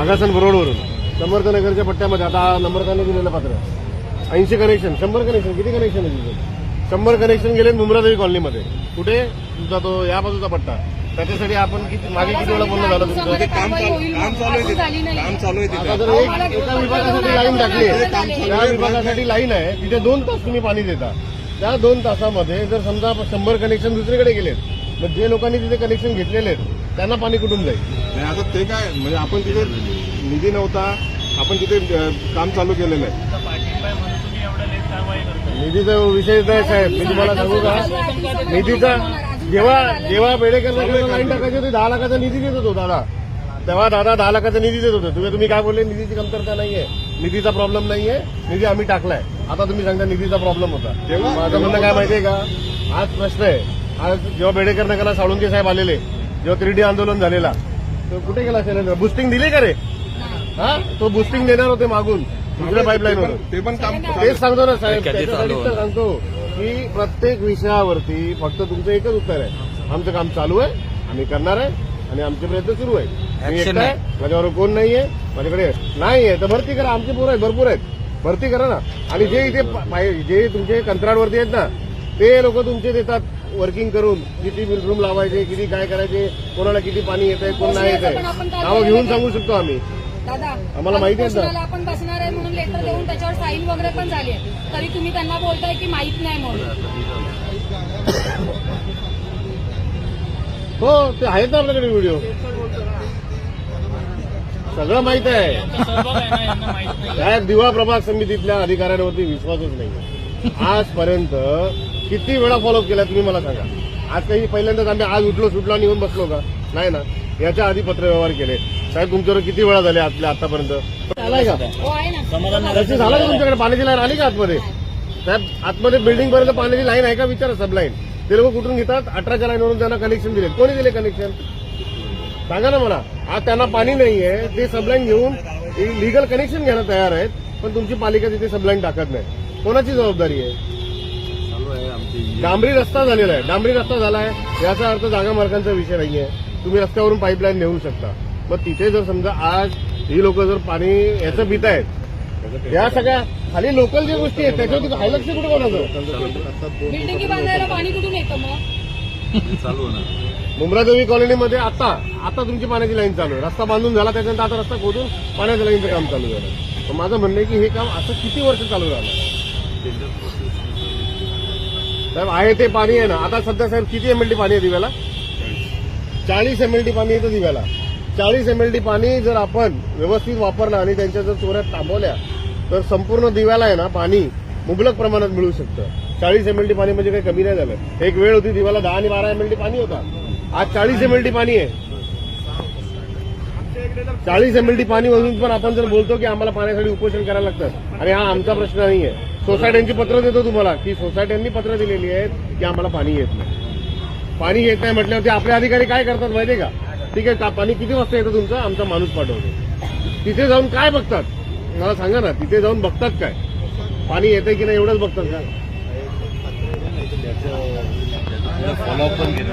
आगासन रोडवरून. समर्थनगरच्या पट्ट्यामध्ये आता नम्रताने दिलेलं पत्र. ऐंशी कनेक्शन शंभर कनेक्शन किती कनेक्शन आहे तिथे? शंभर कनेक्शन गेले मुंब्रादेवी कॉलनीमध्ये. कुठे? तुमचा तो या बाजूचा पट्टा. त्याच्यासाठी आपण किती मागे किती वेळा बोलणं झालं तुमचं? काम चालू काम चालू आहे. काम चालू आहे आता तिथे जर एक एका विभागासाठी लाईन टाकली आहे. त्या विभागासाठी लाईन आहे. तिथे दोन तास तुम्ही पाणी देता. त्या दोन तासामध्ये जर समजा शंभर कनेक्शन दुसरीकडे गेलेत मग जे लोकांनी तिथे कनेक्शन घेतलेले आहेत त्यांना पाणी कुठून जाईल? नाही आता ते काय म्हणजे आपण तिथे निधी नव्हता आपण तिथे अ, काम चालू केलेलं आहे. निधीचा विषय नाही साहेब मी तुम्हाला सांगू का? निधीचा जेव्हा जेव्हा बेडेकर नगरला लाईन टाकायची होती दहा लाखाचा निधी देत होतो दादा. तेव्हा दादा दहा लाखाचा निधी देत होते. तुम्ही तुम्ही काय बोलले? निधीची कमतरता नाहीये. निधीचा प्रॉब्लेम नाहीये. निधी आम्ही टाकलाय. आता तुम्ही सांगता निधीचा प्रॉब्लेम होता. तेव्हा- माझं म्हणणं काय माहितीये का? आज प्रश्न आहे. आज जेव्हा बेडेकर नगरला साळुंके साहेब आलेले जेव्हा त्रिडी आंदोलन झालेला तर कुठे गेला सिलेंडर बुस्टिंग दिली का रे? हा? तो बुस्टिंग देणार होते मागून दुसऱ्या पाईपलाईनवर ते पण काम तेच सांगतो ना साहेब सांगतो की प्रत्येक विषयावरती फक्त तुमचं एकच उत्तर आहे. आमचं काम चालू आहे आम्ही करणार आहे आणि आमचे प्रयत्न सुरू आहेत मी एकटा आहे माझ्याबरोबर कोण नाहीये माझ्याकडे नाहीये तर भरती करा आमचे पोरं आहेत भरपूर आहेत. भरती करा ना. आणि जे इथे जे तुमचे कंत्राटवरती आहेत ना ते लोक तुमचे देतात. वर्किंग करून किती रूम लावायचे किती काय करायचे कोणाला किती पाणी येत आहे कोण नाही येत आहे काय नावं घेऊन सांगू शकतो आम्ही. दादा आम्हाला माहिती आहे ना. आपण बसणार आहे म्हणून लेटर देऊन त्याच्यावर साईन वगैरे पण झाली आहे. तरी तुम्ही त्यांना बोलताय की माहीत नाही म्हणून. हो ते आहेत ना आपल्याकडे व्हिडिओ सगळं माहीत आहे. त्या दिवा प्रभाग समितीतल्या अधिकाऱ्यांवरती विश्वासच नाही आजपर्यंत किती वेळा फॉलोअप केला तुम्ही मला सांगा? आज काही पहिल्यांदाच आम्ही आज उठलो सुटलो आणि येऊन बसलो का? नाही ना. याच्या आधी पत्रव्यवहार केले. साहेब तुमच्यावर किती वेळा झाले आपल्या आतापर्यंत? आलाय का? हो तशी झालं. का तुमच्याकडे? पाण्याची लाईन आली का आतमध्ये? साहेब आतमध्ये बिल्डिंग पर्यंत पाण्याची लाईन आहे का? विचारा सब लाईन ते लोक कुठून घेतात? अठराच्या लाईनवरून त्यांना कनेक्शन दिले कोणी दिले कनेक्शन सांगा ना मला. आज त्यांना पाणी नाहीये. ते सबलाईन घेऊन लिगल कनेक्शन घ्यायला तयार आहेत पण तुमची पालिका तिथे सबलाईन टाकत नाही. कोणाची जबाबदारी आहे? डांबरी रस्ता झालेला आहे. डांबरी रस्ता झाला आहे याचा अर्थ जागा मार्गांचा विषय नाहीये. तुम्ही रस्त्यावरून पाईपलाईन नेऊ शकता. मग तिथे जर समजा आज ही लोक जर पाणी याचं पित आहेत या सगळ्या खाली लोकल ज्या गोष्टी आहेत त्याच्यावरती हाय लक्ष कुठे कोणाचं? बिल्डिंगी बांधायला पाणी कुठून येतं मग? मुंब्रादेवी कॉलनीमध्ये आता आता तुमची पाण्याची लाईन चालू आहे. रस्ता बांधून झाला त्याच्यानंतर आता रस्ता खोदून पाण्याच्या लाईनचं काम चालू झालं. तर माझं म्हणणं आहे की हे काम असं किती वर्ष चालू झालं साहेब आहे ते पाणी आहे ना. आता सध्या साहेब किती एम एल डी पाणी आहे दिव्याला? चाळीस एम एल डी पाणी येतं दिव्याला. चाळीस एमएलडी पाणी जर आपण व्यवस्थित वापरलं आणि त्यांच्या जर चोऱ्यात थांबवल्या तर संपूर्ण दिव्याला आहे ना पाणी मुबलक प्रमाणात मिळू शकतं. चाळीस एम एल पाणी म्हणजे काही कमी नाही झालं. एक वेळ होती दिव्याला दहा आणि बारा एम एल डी पाणी होता. आज चाळीस एम एल डी पाणी आहे. चाळीस एम एल डी पाणी म्हणून पण आपण जर बोलतो की आम्हाला पाण्यासाठी उपोषण करायला लागतं आणि हा आमचा प्रश्न नाही आहे सोसायट्यांची पत्र देतो तुम्हाला की सोसायट्यांनी पत्र दिलेली आहेत की आम्हाला पाणी येत नाही. पाणी येत नाही म्हटल्यावरती आपले अधिकारी काय करतात माहितीये का? ठीक आहे का पाणी किती वाजता येतं तुमचं? आमचा माणूस पाठवतो. तिथे जाऊन काय बघतात? मला सांगा ना तिथे जाऊन बघतात काय? पाणी येतंय की नाही एवढंच बघतात का? फॉलोअप पण